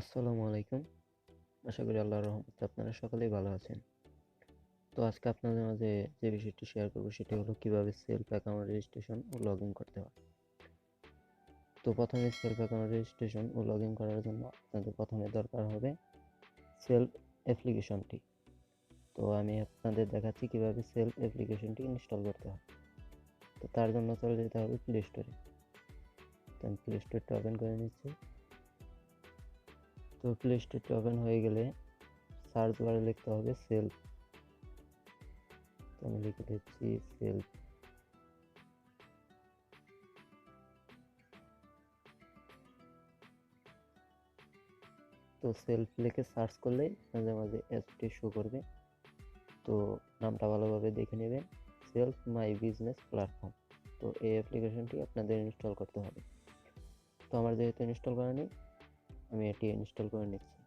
আসসালামু আলাইকুম। আশা করি আল্লাহর রহমতে আপনারা সকলেই ভালো আছেন। তো আজকে আপনাদের মাঝে যে বিষয়টি শেয়ার করব সেটি হলো কীভাবে সেলফ অ্যাকাউন্ট রেজিস্ট্রেশন ও লগ ইন করতে হয়। তো প্রথমে সেলফ অ্যাকাউন্ট রেজিস্ট্রেশন ও লগ ইন করার জন্য আপনাদের প্রথমে দরকার হবে সেলফ অ্যাপ্লিকেশনটি তো আমি আপনাদের দেখাচ্ছি কীভাবে সেলফ অ্যাপ্লিকেশনটি ইনস্টল করতে হয়। তো তার জন্য চলে যেতে হবে প্লে স্টোরে তো আমি প্লে স্টোরটা ওপেন করে নিচ্ছি। তো প্লে স্টোরটা ওপেন হয়ে গেলে সার্চ বারে লিখতে হবে সেলফ তো আমি লিখে দিচ্ছি সেলফ তো সেলফ লিখে সার্চ করলেই মাঝে মাঝে অ্যাপটি শো করবে। তো নামটা ভালোভাবে দেখে নেবেন সেলফ মাই বিজনেস প্ল্যাটফর্ম তো এই অ্যাপ্লিকেশনটি আপনাদের ইনস্টল করতে হবে। তো আমার যেহেতু ইনস্টল করা নেই আমি এটি ইনস্টল করে নিচ্ছি।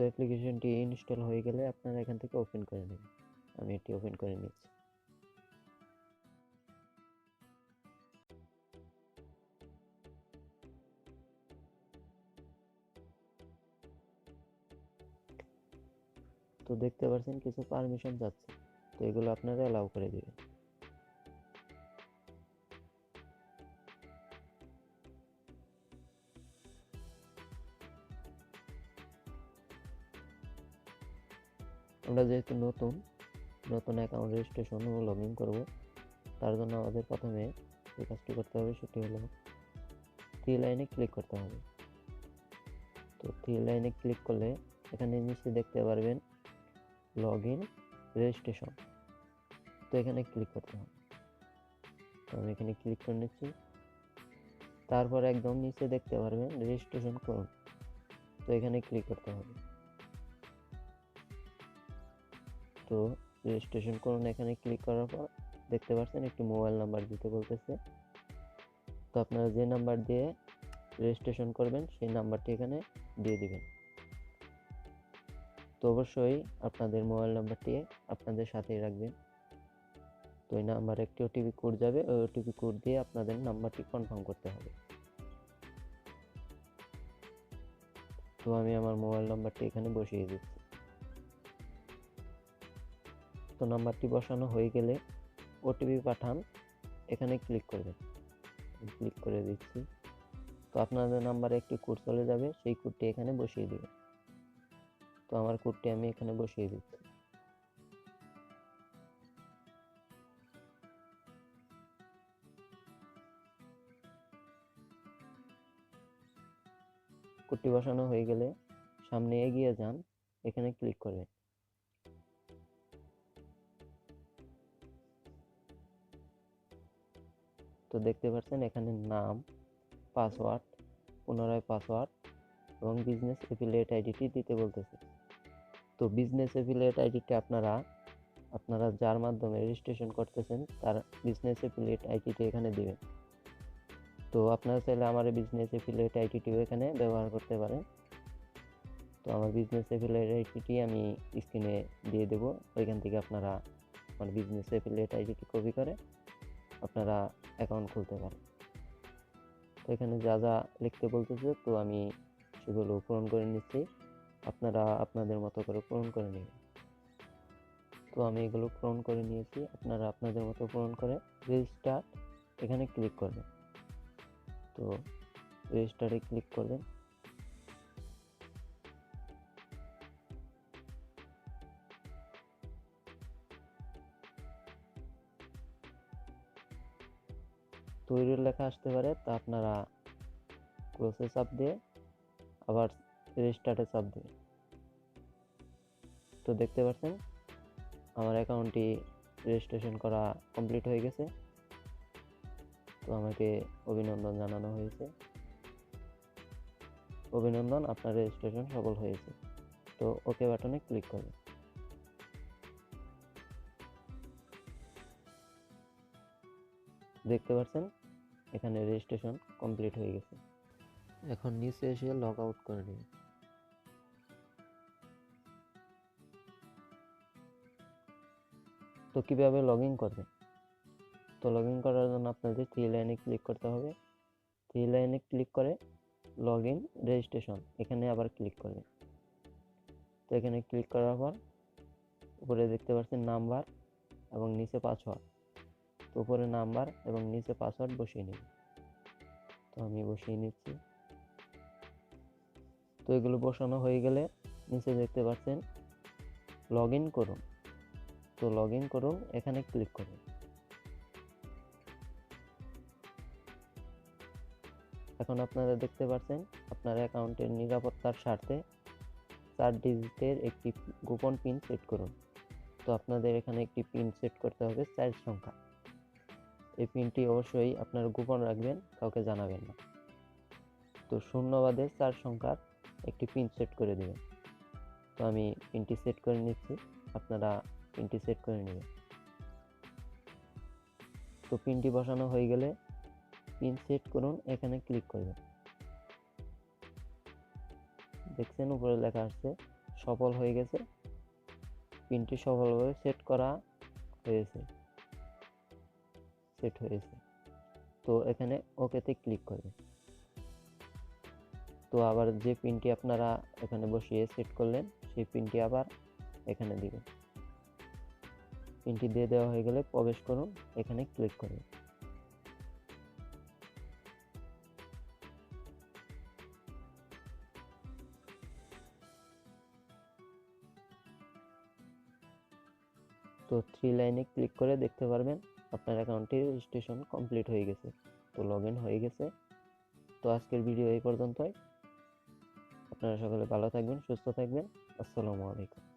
তো অ্যাপ্লিকেশনটি ইনস্টল হয়ে গেলে আপনারা এখান থেকে ওপেন করে নেবেন। আমি এটি ওপেন করে নিচ্ছি। তো দেখতে পাচ্ছেন কিছু পারমিশন যাচ্ছে। তো এগুলো আপনারা অ্যালাউ করে দিবেন। আমরা যেহেতু নতুন নতুন অ্যাকাউন্ট রেজিস্ট্রেশন ও লগ ইন করব, তার জন্য আমাদের প্রথমে যে কাজটি করতে হবে সেটি হলো থ্রি লাইনে ক্লিক করতে হবে। তো থ্রি লাইনে ক্লিক করলে এখানে নিচে দেখতে পারবেন লগ ইন রেজিস্ট্রেশন তো এখানে ক্লিক করতে হবে। তো আমি এখানে ক্লিক করে নিচ্ছি। তারপর একদম নিচে দেখতে পারবেন রেজিস্ট্রেশন করুন তো এখানে ক্লিক করতে হবে। তো রেজিস্ট্রেশন করুন এখানে ক্লিক করার পর দেখতে পাচ্ছেন একটি মোবাইল নাম্বার দিতে বলতেছে। তো আপনারা যে নাম্বার দিয়ে রেজিস্ট্রেশন করবেন সেই নাম্বারটি এখানে দিয়ে দিবেন। তো অবশ্যই আপনাদের মোবাইল নাম্বারটি আপনাদের সাথেই রাখবেন। তো ওই নাম্বারে একটি ওটিপি কোড যাবে, ওই ওটিপি কোড দিয়ে আপনাদের নাম্বারটি কনফার্ম করতে হবে। তো আমি আমার মোবাইল নাম্বারটি এখানে বসিয়ে দিচ্ছি। তো নাম্বারটি বসানো হয়ে গেলে ওটিপি পাঠান। এখানে ক্লিক করবেন। ক্লিক করে দিচ্ছি। তো আপনাদের নাম্বারে একটি কোড চলে যাবে। সেই কোডটি এখানে বসিয়ে দেবেন। তো আমার কোডটি আমি এখানে বসিয়ে দিচ্ছি। কোডটি বসানো হয়ে গেলে সামনে এগিয়ে যান। এখানে ক্লিক করবেন। তো দেখতে পাচ্ছেন এখানে নাম, পাসওয়ার্ড, পুনরায় পাসওয়ার্ড এবং বিজনেস অ্যাফিলিয়েট আইডিটি দিতে বলতেছে। তো বিজনেস অ্যাফিলিয়েট আইডিটি আপনারা আপনারা যার মাধ্যমে রেজিস্ট্রেশন করতেছেন তার বিজনেস অ্যাফিলিয়েট আইডিটি এখানে দিবেন। তো আপনারা চাইলে আমার বিজনেস অ্যাফিলিয়েট আইডিটিও এখানে ব্যবহার করতে পারেন। তো আমার বিজনেস অ্যাফিলিয়েট আইডিটি আমি স্ক্রিনে দিয়ে দেবো। ওইখান থেকে আপনারা আমার বিজনেস অ্যাফিলিয়েট আইডিটি কপি করে আপনারা অ্যাকাউন্ট খুলতে পারেন। তো এখানে যা যা লিখতে বলতেছে, তো আমি সেগুলো পূরণ করে নিচ্ছি। আপনারা আপনাদের মতো করে পূরণ করে নেবেন তো আমি এগুলো পূরণ করে নিয়েছি। আপনারা আপনাদের মতো পূরণ করে রেজিস্টার এখানে ক্লিক করবেন। তো রেজিস্টারে ক্লিক করবেন। তৈরির লেখা আসতে পারে, তা আপনারা ক্লোজে চাপ দিয়ে আবার রেজিস্টারে চাপ দেবেন তো দেখতে পাচ্ছেন, আমার অ্যাকাউন্টটি রেজিস্ট্রেশন করা কমপ্লিট হয়ে গেছে। তো আমাকে অভিনন্দন জানানো হয়েছে। অভিনন্দন, আপনার রেজিস্ট্রেশন সফল হয়েছে। তো ওকে বাটনে ক্লিক করবেন দেখতে পাচ্ছেন এখানে রেজিস্ট্রেশন কমপ্লিট হয়ে গেছে। এখন নিচে এসে লগ আউট করে নিন। তো কীভাবে লগ ইন করবেন? তো লগ ইন করার জন্য আপনাদের থ্রি লাইনে ক্লিক করতে হবে। থ্রি লাইনে ক্লিক করে লগ ইন রেজিস্ট্রেশন এখানে আবার ক্লিক করবেন। তো এখানে ক্লিক করার পর উপরে দেখতে পাচ্ছেন নাম্বার এবং নিচে পাসওয়ার্ড উপরে নাম্বার এবং নিচে পাসওয়ার্ড বসিয়ে নিন তো আমি বসিয়ে নিচ্ছি। তো এগুলো বসানো হয়ে গেলে নিচে দেখতে পাচ্ছেন লগ ইন করুন। তো লগ ইন করুন, এখানে ক্লিক করুন। এখন আপনারা দেখতে পাচ্ছেন, আপনার অ্যাকাউন্টের নিরাপত্তার স্বার্থে চার ডিজিটের একটি গোপন পিন সেট করুন। তো আপনাদের এখানে একটি পিন সেট করতে হবে চার সংখ্যা। এই পিনটি অবশ্যই আপনার গোপন রাখবেন, কাউকে জানাবেন না। তো শূন্য বাদে চার সংখ্যার একটি পিন সেট করে দেবেন। তো আমি পিনটি সেট করে নিচ্ছি, আপনারা পিনটি সেট করে নেবেন। তো পিনটি বসানো হয়ে গেলে পিন সেট করুন, এখানে ক্লিক করবেন। দেখছেন উপরে লেখা আসছে, সফল হয়ে গেছে। পিনটি সফলভাবে সেট করা হয়েছে। সেট হয়েছে। তো এখানে ওকেতে ক্লিক করবেন। তো আবার যে পিনটি আপনারা এখানে বসিয়ে সেট করলেন, সেই পিনটি আবার এখানে দিবেন। পিনটি দিয়ে দেওয়া হয়ে গেলে প্রবেশ করুন, এখানে ক্লিক করুন। তো থ্রি লাইনে ক্লিক করে দেখতে পারবেন আপনার অ্যাকাউন্টে রেজিস্ট্রেশন কমপ্লিট হয়ে গেছে। তো লগ ইন হয়ে গেছে। তো আজকের ভিডিও এই পর্যন্তই। আপনারা সকলে ভালো থাকবেন, সুস্থ থাকবেন। আসসালামু আলাইকুম।